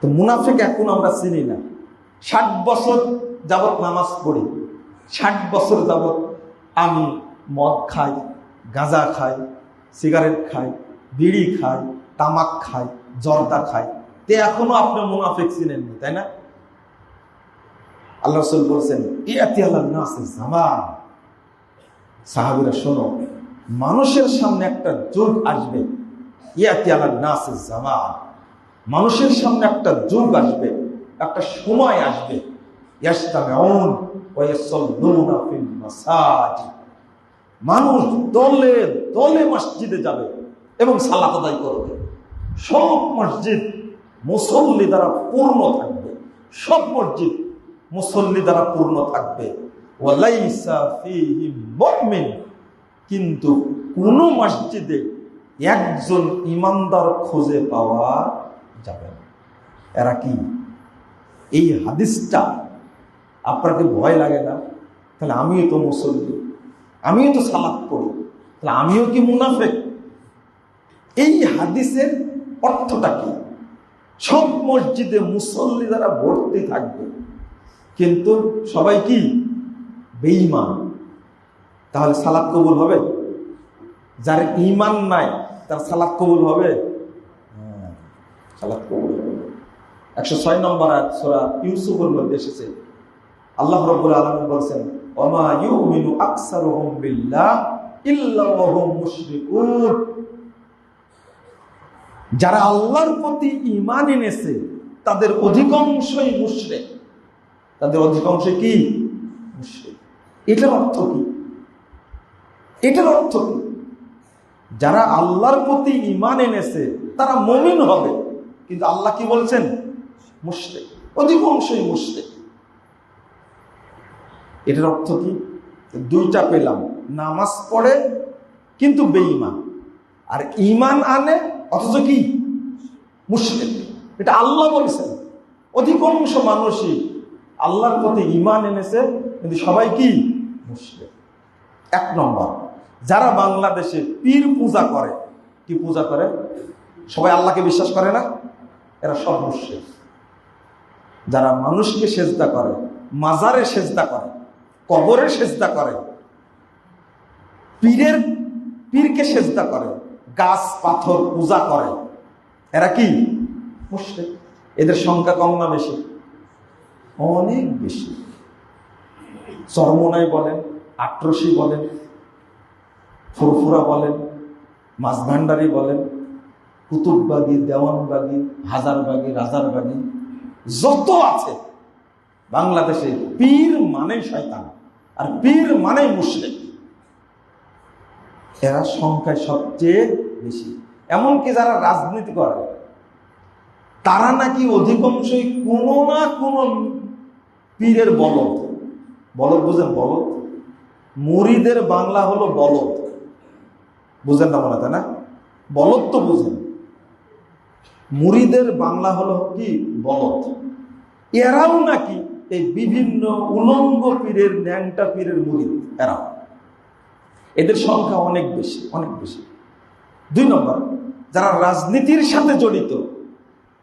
তো মুনাফিক এখন আমরা চিনি না। ষাট বছর যাবৎ নামাজ পড়ি, ষাট বছর যাবৎ আমি মদ খাই, গাঁজা খাই, সিগারেট খাই, বিড়ি খাই, তামাক খাই, জর্দা খাই। তে এখনও আপনি মুনাফিক চিনেননি তাই না? আল্লাহ বলছেন জামান। সাহাবিরা, শোনো, মানুষের সামনে একটা যুগ আসবে। ইয়াতি আল্লাহ জামান। মানুষের সামনে একটা যুগ আসবে, একটা সময় আসবে। মানুষ দলে দলে মসজিদে যাবে এবং সালাত আদায় করবে। সব মসজিদ মুসল্লি দ্বারা পূর্ণ থাকবে। সব মসজিদ মুসল্লি দ্বারা পূর্ণ থাকবে। কিন্তু কোন মসজিদে একজন ইমানদার খুঁজে পাওয়া যাবে না এরা কি? এই হাদিসটা আপনাকে ভয় লাগে না? তাহলে আমিও তো মুসল্লি। আমিও তো সালাত পড়ি। তাহলে আমিও কি মুনাফেক? এই হাদিসের অর্থটা কি? সব মসজিদে মুসল্লি দ্বারা ভর্তি থাকবে, কিন্তু সবাই কি? বেঈমান। তাহলে সালাদ কবুল হবে? যার ইমান নাই, তার সালাদ কবুল হবে? সালাদ একশো ছয় নম্বর সূরা ইউসুফের মধ্যে এসেছে। আল্লাহ রব্বুল আলামিন বলছেন, ওমা ইউমিনু আকসারুহুম বিল্লাহ ইল্লা ওয়া মুশরিকুন। যারা আল্লাহর প্রতি ইমান এনেছে, তাদের অধিকাংশই মুশরিক। তাদের অধিকাংশ কি? এটার অর্থ কি? এটার অর্থ কি? যারা আল্লাহর প্রতি ঈমান এনেছে, তারা মমিন হবে। কিন্তু আল্লাহ কি বলছেন? মুশরিক। অধিকাংশই মুশরিক। এটার অর্থ কি? দুইটা পেলাম। নামাজ পড়ে কিন্তু বেঈমান। আর ইমান আনে অথচ কি? মুশরিক। এটা আল্লাহ বলেছেন। অধিকাংশ মানুষই আল্লাহর প্রতি ঈমান এনেছে, কিন্তু সবাই কি? মুশরিক। এক নম্বর, যারা বাংলাদেশে পীর পূজা করে, কি পূজা করে? সবাই আল্লাহকে বিশ্বাস করে না? এরা মুশরিক। যারা মানুষকে সেজদা করে, মাজারে সেজদা করে, কবরে সেজদা করে, পীরের, পীরকে সেজদা করে, গাছ, পাথর, পূজা করে, এরা কি? মুশরিক। এদের সংখ্যা কম না বেশি? অনেক বেশি। চরমনাই বলেন আট্রসি বলেন, ফুরফুরা বলেন মাঝভান্ডারি বলেন কুতুববাগি দেওয়ানবাগি হাজারবাগি রাজারবাগি যত আছে, বাংলাদেশে পীর মানে শয়তান, আর পীর মানে মুশরিক। এরা সংখ্যায় সবচেয়ে বেশি। এমনকি যারা রাজনীতি করে, তারা নাকি অধিকাংশই কোনো না কোনো পীরের বলদ। বলদ বুঝেন বলদ? মুড়িদের বাংলা হলো বলদ। বুঝেন না মনে তাই না? বলদ তো বুঝেন। মুড়িদের বাংলা হলো কি? বলদ। এরাও নাকি এই বিভিন্ন উলঙ্গ পীরের, ন্যাংটা পীরের মুড়িদ এরাও। এদের সংখ্যা অনেক বেশি অনেক বেশি। দুই নম্বর, যারা রাজনীতির সাথে জড়িত,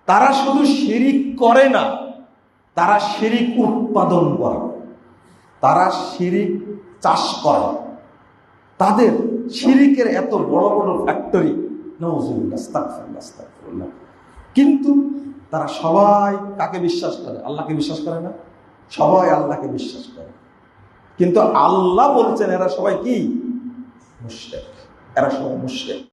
তারা শুধু শিরিক করে না, তারা শিরিক উৎপাদন করে। তারা শিরিক চাষ করে। তাদের শিরিকের এত বড় বড় ফ্যাক্টরি কিন্তু তারা সবাই কাকে বিশ্বাস করে? আল্লাহকে বিশ্বাস করে না? সবাই আল্লাহকে বিশ্বাস করে। কিন্তু আল্লাহ বলছেন, এরা সবাই কি? মুশেক এরা সবাই মুশরিক।